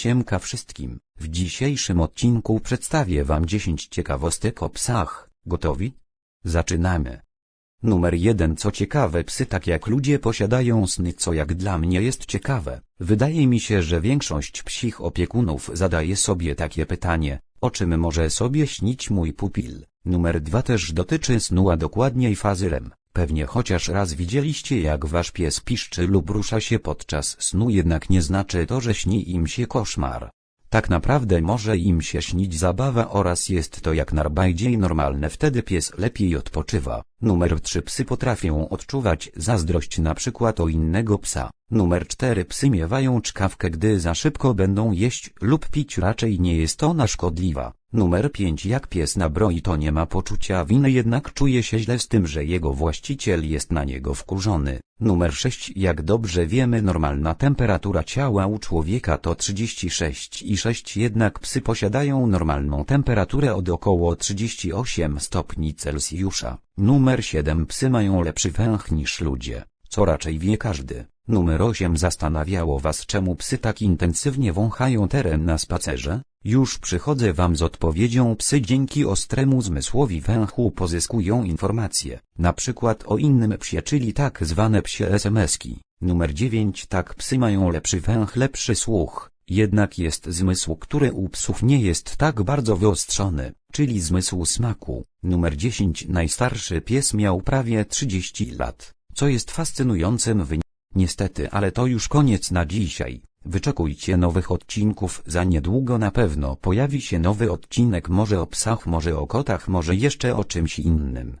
Siemka wszystkim. W dzisiejszym odcinku przedstawię wam 10 ciekawostek o psach. Gotowi? Zaczynamy. Numer 1 Co ciekawe psy tak jak ludzie posiadają sny co jak dla mnie jest ciekawe. Wydaje mi się, że większość psich opiekunów zadaje sobie takie pytanie, o czym może sobie śnić mój pupil. Numer 2 też dotyczy snu a dokładniej fazy REM. Pewnie chociaż raz widzieliście jak wasz pies piszczy lub rusza się podczas snu jednak nie znaczy to, że śni im się koszmar. Tak naprawdę może im się śnić zabawa oraz jest to jak najbardziej normalne wtedy pies lepiej odpoczywa. Numer 3 Psy potrafią odczuwać zazdrość na przykład o innego psa. Numer 4 Psy miewają czkawkę gdy za szybko będą jeść lub pić raczej nie jest ona szkodliwa. Numer 5 Jak pies nabroi to nie ma poczucia winy jednak czuje się źle z tym że jego właściciel jest na niego wkurzony. Numer 6 Jak dobrze wiemy normalna temperatura ciała u człowieka to 36,6 jednak psy posiadają normalną temperaturę od około 38 stopni Celsjusza. Numer 7 Psy mają lepszy węch niż ludzie, co raczej wie każdy. Numer 8 Zastanawiało was czemu psy tak intensywnie wąchają teren na spacerze? Już przychodzę wam z odpowiedzią psy dzięki ostremu zmysłowi węchu pozyskują informacje, na przykład o innym psie czyli tak zwane psie SMS-ki. Numer 9 Tak psy mają lepszy węch lepszy słuch, jednak jest zmysł który u psów nie jest tak bardzo wyostrzony, czyli zmysł smaku. Numer 10 Najstarszy pies miał prawie 30 lat, co jest fascynującym wynikiem. Niestety, ale to już koniec na dzisiaj. Wyczekujcie nowych odcinków, za niedługo na pewno pojawi się nowy odcinek może o psach, może o kotach, może jeszcze o czymś innym.